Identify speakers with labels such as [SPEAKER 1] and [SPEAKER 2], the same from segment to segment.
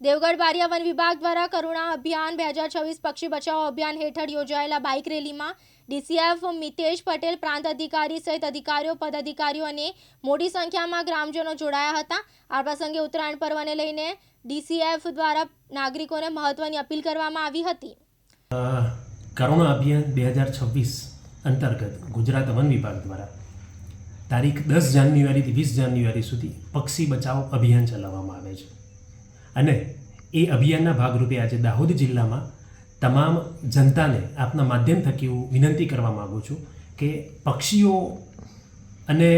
[SPEAKER 1] Devgadh Bariya one વિભાગ દ્વારા કરુણા અભિયાન બે હજાર છવ્વીસ પક્ષી બચાવો અભિયાન હેઠળ યોજાયેલા બાઇક રેલીમાં ડીસીએફ મિતેશ પટેલ, પ્રાંત અધિકારી સહિત અધિકારીઓ પદાધિકારીઓ અને મોટી સંખ્યામાં ગ્રામજનો જોડાયા હતા. આ પ્રસંગે ઉત્તરાયણ પર્વને લઈને ડીસીએફ દ્વારા નાગરિકોને મહત્વની અપીલ કરવામાં આવી હતી.
[SPEAKER 2] કરુણા અભિયાન બે હજાર છવ્વીસ અંતર્ગત ગુજરાત વન વિભાગ દ્વારા તારીખ દસ જાન્યુઆરીથી વીસ જાન્યુઆરી સુધી પક્ષી બચાવ અભિયાન ચલાવવામાં આવે છે. અને એ અભિયાનના ભાગરૂપે આજે દાહોદ જિલ્લામાં તમામ જનતાને આપના માધ્યમ થકી હું વિનંતી કરવા માગું છું કે પક્ષીઓ અને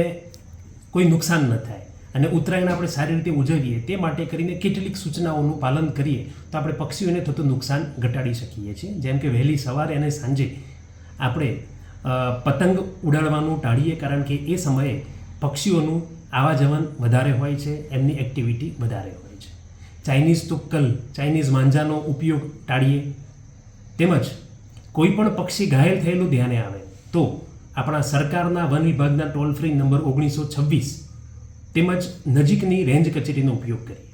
[SPEAKER 2] કોઈ નુકસાન ન થાય અને ઉત્તરાયણ આપણે સારી રીતે ઉજવીએ તે માટે કરીને કેટલીક સૂચનાઓનું પાલન કરીએ તો આપણે પક્ષીઓને થતું નુકસાન ઘટાડી શકીએ છીએ. જેમ કે વહેલી સવારે અને સાંજે આપણે પતંગ ઉડાડવાનું ટાળીએ કારણ કે એ સમયે પક્ષીઓનું આવાજવન વધારે હોય છે, એમની એક્ટિવિટી વધારે હોય છે. ચાઇનીઝ તુક્કલ, ચાઇનીઝ માંજાનો ઉપયોગ ટાળીએ. તેમજ કોઈ પણ પક્ષી ઘાયલ થયેલું ધ્યાને આવે તો આપણા સરકારના વન વિભાગના ટોલ ફ્રી નંબર ઓગણીસો છવ્વીસ તેમજ નજીકની રેન્જ કચેરીનો ઉપયોગ કરીએ.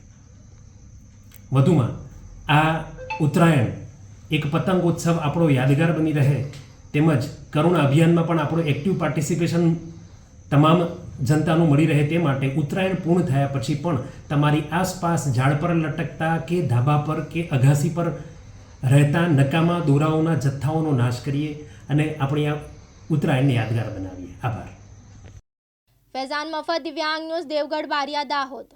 [SPEAKER 2] વધુમાં, આ ઉત્તરાયણ એક પતંગોત્સવ આપણો યાદગાર બની રહે. તેમજ કરુણા અભિયાનમાં પણ આપણું એક્ટિવ પાર્ટિસિપેશન તમામ જનતાનું મળી રહે તે માટે ઉત્તરાયણ પૂર્ણ થયા પછી પણ તમારી આસપાસ ઝાડ પર લટકતા કે ધાબા પર કે અગાસી પર રહેતા નકામા દોરાઓના જથ્થાઓનો નાશ કરીએ અને આપણી આ ઉત્તરાયણને યાદગાર બનાવીએ. આભાર.
[SPEAKER 1] ફૈઝાન મફત દિવ્યાંગ ન્યૂઝ, દેવગઢ, બારિયા, દાહોદ.